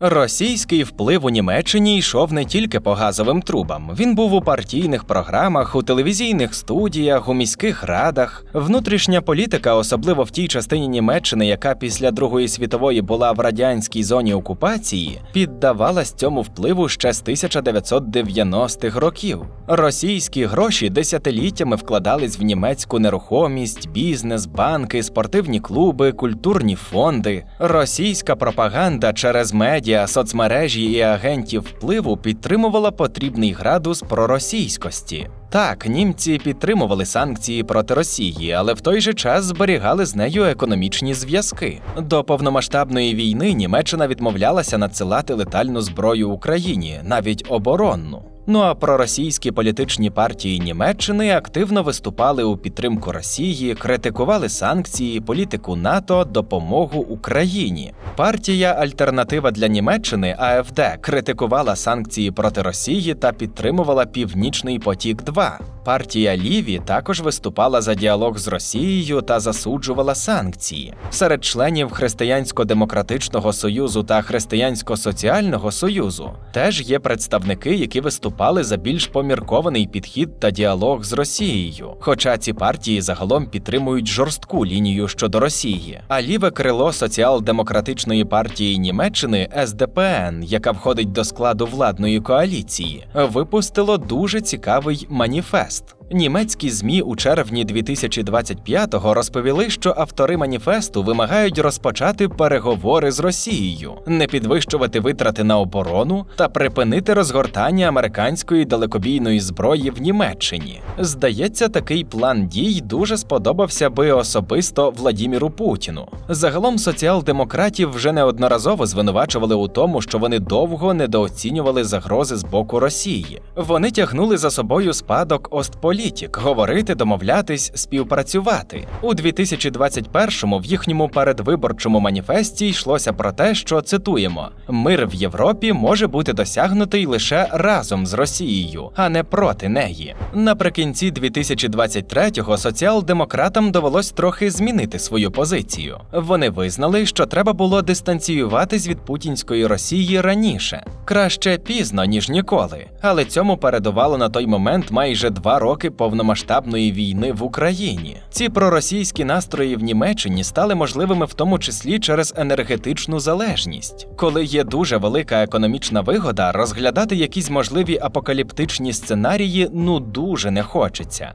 Російський вплив у Німеччині йшов не тільки по газовим трубам. Він був у партійних програмах, у телевізійних студіях, у міських радах. Внутрішня політика, особливо в тій частині Німеччини, яка після Другої світової була в радянській зоні окупації, піддавалась цьому впливу ще з 1990-х років. Російські гроші десятиліттями вкладались в німецьку нерухомість, бізнес, банки, спортивні клуби, культурні фонди. Російська пропаганда через медіа, соцмережі і агентів впливу підтримувала потрібний градус проросійськості. Так, німці підтримували санкції проти Росії, але в той же час зберігали з нею економічні зв'язки. До повномасштабної війни Німеччина відмовлялася надсилати летальну зброю Україні, навіть оборонну. Ну а проросійські політичні партії Німеччини активно виступали у підтримку Росії, критикували санкції, політику НАТО, допомогу Україні. Партія Альтернатива для Німеччини АФД критикувала санкції проти Росії та підтримувала Північний потік. 2 Партія Ліві також виступала за діалог з Росією та засуджувала санкції. Серед членів Християнсько-демократичного союзу та Християнсько-соціального союзу теж є представники, які виступали за більш поміркований підхід та діалог з Росією. Хоча ці партії загалом підтримують жорстку лінію щодо Росії. А ліве крило соціал-демократичної партії Німеччини СДПН, яка входить до складу владної коаліції, випустило дуже цікавий маніфест подкаст. Німецькі змі у червні 2025-го розповіли, що автори маніфесту вимагають розпочати переговори з Росією, не підвищувати витрати на оборону та припинити розгортання американської далекобійної зброї в Німеччині. Здається, такий план дій дуже сподобався би особисто Владіміру Путіну. Загалом соціал-демократів вже неодноразово звинувачували у тому, що вони довго недооцінювали загрози з боку Росії. Вони тягнули за собою спадок Остполітік говорити, домовлятись, співпрацювати. У 2021-му в їхньому передвиборчому маніфесті йшлося про те, що цитуємо: мир в Європі може бути досягнутий лише разом з Росією, а не проти неї. Наприкінці 2023-го соціал-демократам довелось трохи змінити свою позицію. Вони визнали, що треба було дистанціюватись від путінської Росії раніше. Краще пізно, ніж ніколи. Але цьому передувало на той момент майже два роки повномасштабної війни в Україні. Ці проросійські настрої в Німеччині стали можливими в тому числі через енергетичну залежність. Коли є дуже велика економічна вигода, розглядати якісь можливі апокаліптичні сценарії ну дуже не хочеться.